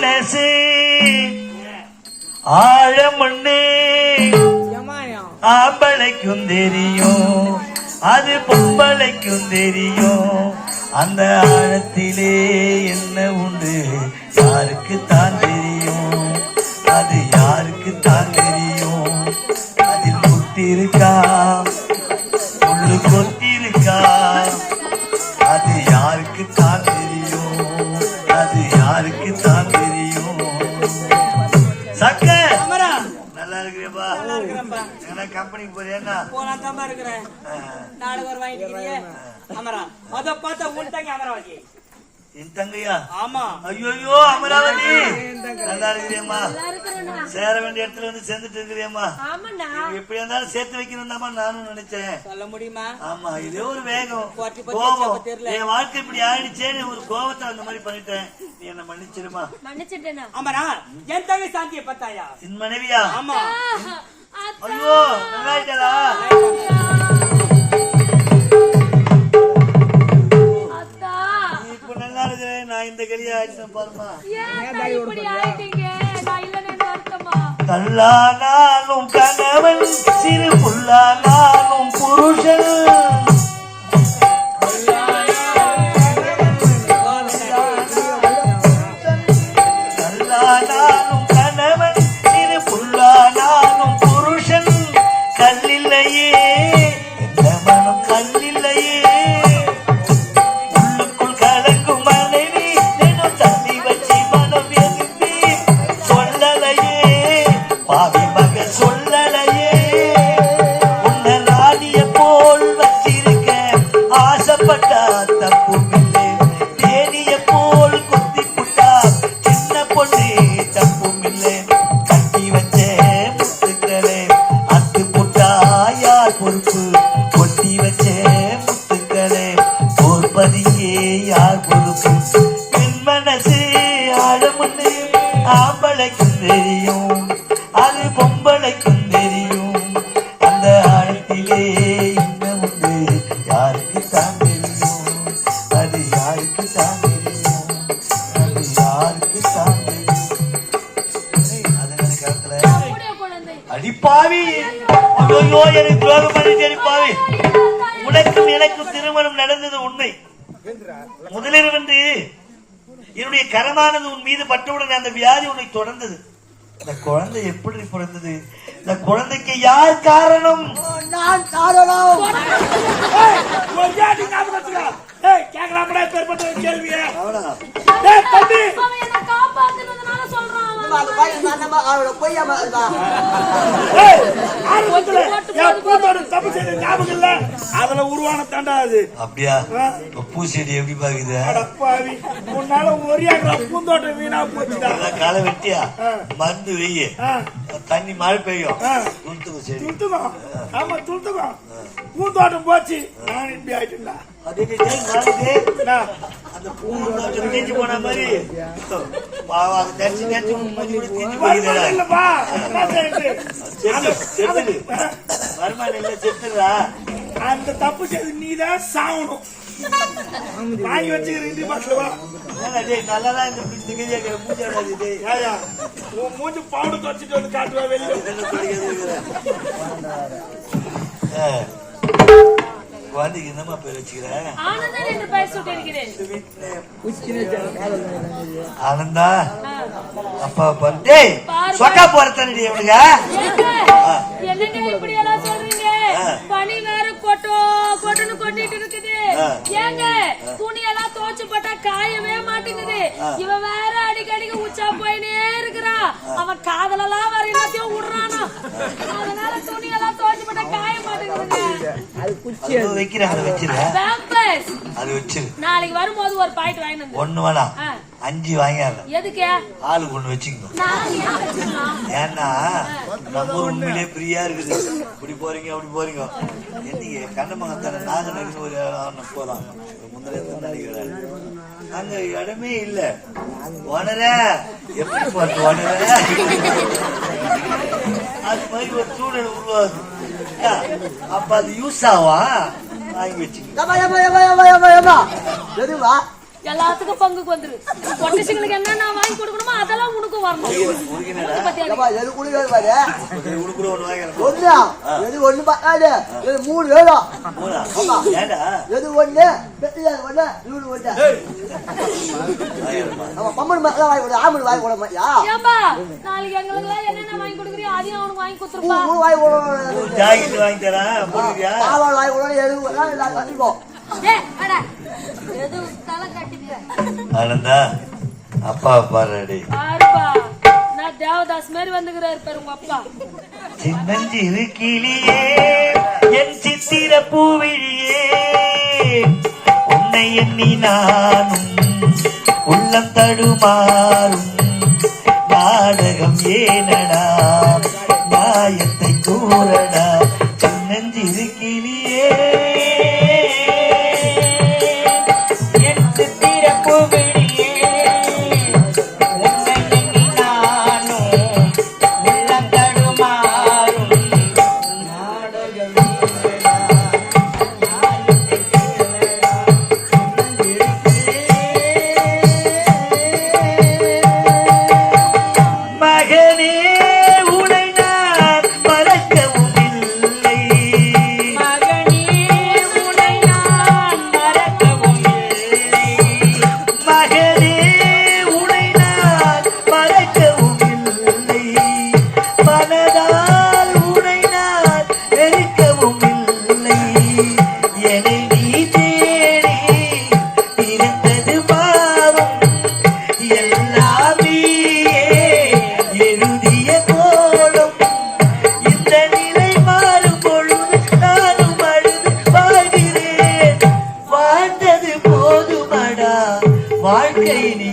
மனசு. ஆழமண்ணு ஆம்பளைக்கும் தெரியும். அது பொம்பளைக்கும் தெரியும். அந்த ஆழத்திலே என்ன உண்டு? யாருக்கு சக்க! அமரா நல்லா இருக்கிறேப்பா நல்லா இருக்கிறேன்ப்பா என்ன கம்பெனிக்கு போறியா போலாம் தாம்பா இருக்கிறேன். நாடகம் ஒரு வாங்கிட்டு அமரா அத பார்த்தா உன் தங்க அமராவதி என் தங்கையா? ஆமா. ஐயோ அமராவதி. நல்லா இருக்கிறியம்மா சேர வேண்டிய இடத்துல வந்து சேர்ந்துட்டு இருக்கிறியம்மா ஆமாண்டா எப்படி இருந்தாலும் சேர்த்து வைக்கணும் தாமா நானும் நினைச்சேன். சொல்ல முடியுமா? ஆமா இதே ஒரு வேகம். கோபம். என் வாழ்க்கை இப்படி ஆயிடுச்சேன்னு ஒரு கோபத்தை அந்த மாதிரி பண்ணிட்டேன். நீ என்ன மன்னிச்சிருமா. மன்னிச்சிட்டேனா? அமரா என் தங்க சாந்தியை பார்த்தாயா? என் மனைவியா? ஆமா. ஐயோ நல்லா இந்த கலியா ஆயிடுச்சேன் பாருமா. கல்லானாலும் கணவன் சிறு புல்லானாலும் புருஷன். யார் எனக்கும் திருமணம் நடந்தது உண்மை. முதலிரவென்று என்னுடைய கரமானது உன் மீது பட்டவுடன் அந்த வியாதி உன்னை தொடர்ந்தது. இந்த குழந்தை எப்படி பிறந்தது? இந்த குழந்தைக்கு யார் காரணம்? நான் காரணம். கேள்வியை. தப்பு செய்த ஞாபகம் இல்ல. அதுல உருவான தாண்டா அது. அப்படியா? பூச்செடி எப்படி பாக்குது? அடப்பாவி, உன்னால ஒரு ஏக்கர் பூந்தோட்டம் வீணா போச்சுடா. காலை வெட்டியா? மருந்து வெய்ய தண்ணி மழை பெய்யும். துளுத்துக்கும் செடி. துளுத்துக்கும். ஆமா துளுத்துக்கும். பூந்தோட்டம் போச்சு. நான் இப்படி ஆயிட்டுடா? அந்த பூந்தோட்டம் தேஞ்சு போன மாதிரி. பாவம், அது தரிச்சு தரிச்சு மூஞ்சி கூட தேஞ்சு. வருமானம் இல்ல அந்த தப்பு செய்து நீதான் சாவணும் வாங்கி வச்சுக்கிற இந்தி பாட்டில் வா. என்னடா டேய், நல்லாதான் இந்த மூஞ்சி உன் மூஞ்சி பவுடர் துவச்சிட்டு வந்து காட்டுவா வெளியே குழந்தைக்கு என்னம்மா பேர் வச்சுக்கிற? ஆனந்தா? அப்பா பண்ணே சொக்கா போறதானடி இவனுங்க பனி வேற கொட்டோ கொட்டுன்னு கொட்டிட்டு இருக்குது. ஏங்க துணி எல்லாம் துவச்சு போட்டா காயவே மாட்டேங்குது. இவன் வேற அடிக்கடிக்கு உச்சா போயினே இருக்கிறான். அவன் காதலெல்லாம் வேற எல்லாத்தையும் விடுறானா. அதனால துணி எல்லாம் துவச்சு போட்டா காய மாட்டேங்குதுங்க. அது வைக்கிறேன் அதை வச்சிரு. அது வச்சிரு. நாளைக்கு வரும்போது ஒரு பாக்கெட் வாங்கிட்டு வந்து. ஒண்ணு வேணாம். அஞ்சு வாங்கிடுறேன் எதுக்கு? ஆளுக்கு ஒண்ணு வச்சுக்கணும் நான் ஏன் வச்சுக்கலாம்? ஏன்னா நம்ம ஊர் உண்மையிலேயே ஃப்ரீயா இருக்குது. இப்படி போறீங்க அப்படி போறீங்க. என்னைக்கு கண்ணமங்கத்தான நாகநகர் ஒரு இடம் போறோம் முந்திர நினைக்கிறேன் அங்க இடமே இல்ல. உணர எப்படி போறது உணர அது மாதிரி ஒரு சூழல் உருவாகுது. அப்ப அது யூஸ் ஆவா? வாங்கி வச்சுக்கணும் ஏம்மா, எல்லாத்துக்கும் பங்குக்கு வந்துரு பொட்டசிங்களுக்கு என்ன நான் வாங்கி கொடுக்கணுமோ அதெல்லாம் உனக்கும் வரணும் எது குடி வேணும் பாரு உனக்கு கூட ஒண்ணு பார்க்காது எது மூணு வேணும் எது ஒண்ணு ஒண்ணு நூறு ஒண்ணு நம்ம பம்மன் மேல வாங்கி கொடு ஆமன் வாங்கி கொட மாட்டியா நாளைக்கு எங்களுக்கு என்னென்ன வாங்கி கொடுக்குறியோ அதையும் அவனுக்கு வாங்கி கொடுத்துருப்பா வாங்கி கொடு வாங்கி தரேன் வாங்கி கொடு எது ஆனந்தா அப்பா பாருடி. நான் தேவதாஸ் மாதிரி வந்துக்கிறாரு பாரு உங்க அப்பா. சின்னஞ்சிறு கிளியே என் சித்திர பூவிழியே. உன்னை எண்ணி நானும் உள்ளம் தடுமாறும் நாடகம் ஏனடா நியாயத்தை கூறடா. வாழ்க்கை நீ